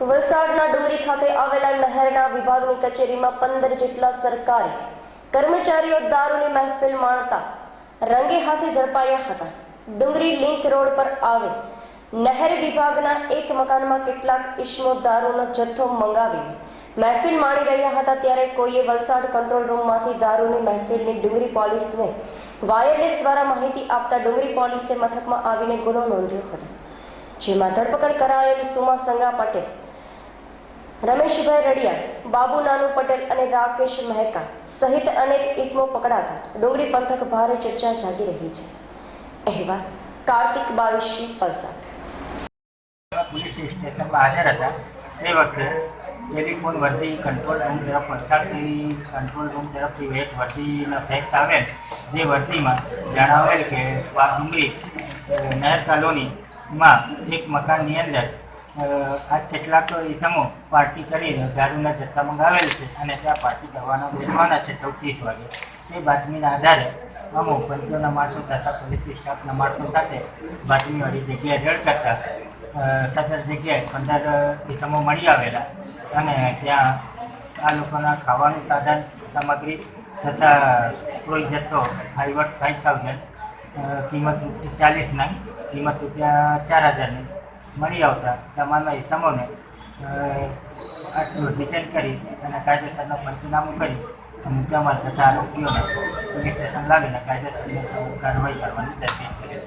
વલસાડના ડુંગરી ખાતે આવેલા નહેરના વિભાગની કચેરીમાં પંદર જેટલા સરકારી કર્મચારીઓ દારૂની મહેફિલ માણતા રંગે હાથે ઝડપાયા હતા. ડુંગરી લિંક રોડ પર આવે નહેર વિભાગના એક મકાનમાં કેટલાક ઇસમો દારૂનો જથ્થો મંગાવીને મહેફિલ માણી રહ્યા હતા ત્યારે કોઈએ વલસાડ કંટ્રોલ રૂમમાંથી દારૂની મહેફિલની ડુંગરી પોલીસને વાયરલેસ દ્વારા માહિતી આપતા ડુંગરી પોલીસે મથકમાં આવીને ગુનો નોંધ્યો હતો. જેમાં ધરપકડ કરાયેલ સુમા સંગા પટેલ રમેશભાઈ રડિયા, બાબુ નાનુ પટેલ અને રાકેશ મહેકા સહિત અનેક ઇસમો પકડાતા ડુંગળી પંથક ભારે ચર્ચા જાગી રહી છે. અહેવાલ, કાર્તિક બાવીસી પલસાડ પોલીસ સ્ટેશનમાં હાજર હતા. તે વખતે ટેલિફોન વર્દી કંટ્રોલ રૂમ તરફ વલસાડથી કંટ્રોલ રૂમ તરફથી એક વર્દીનો ફેક્સ આવેલ જે વર્દીમાં જણાવેલ કે ડુંગળી નહેર કોલોનીમાં એક મકાનની અંદર આ કેટલાક ઇસમો પાર્ટી કરીને દારૂના જથ્થા મંગાવેલ છે અને ત્યાં પાર્ટી કરવાના બેસવાના છે ચૌત્રીસ વાગે. તે બાતમીના આધારે અમુક પંચોના માણસો તથા પોલીસ સ્ટાફના માણસો સાથે બાતમીવાળી જગ્યાએ રેડ કરતા સદર જગ્યાએ પંદર ઇસમો મળી આવેલા. અને ત્યાં આ લોકોના ખાવાનું સાધન સામગ્રી તથા કોઈ જથ્થો વર્ષ ફાઈવ થાઉઝન્ડ કિંમત ચાલીસ નહીં, કિંમત રૂપિયા ચાર હજારની મળી આવતા તમામના ઇસમોને આટલું ડિટેન કરી અને કાયદેસરનું પંચનામું કરી મુદ્દામાલ તથા આરોપીઓને પોલીસ સ્ટેશન લાવીને કાયદેસરની કાર્યવાહી કરવાની તજવીજ કરી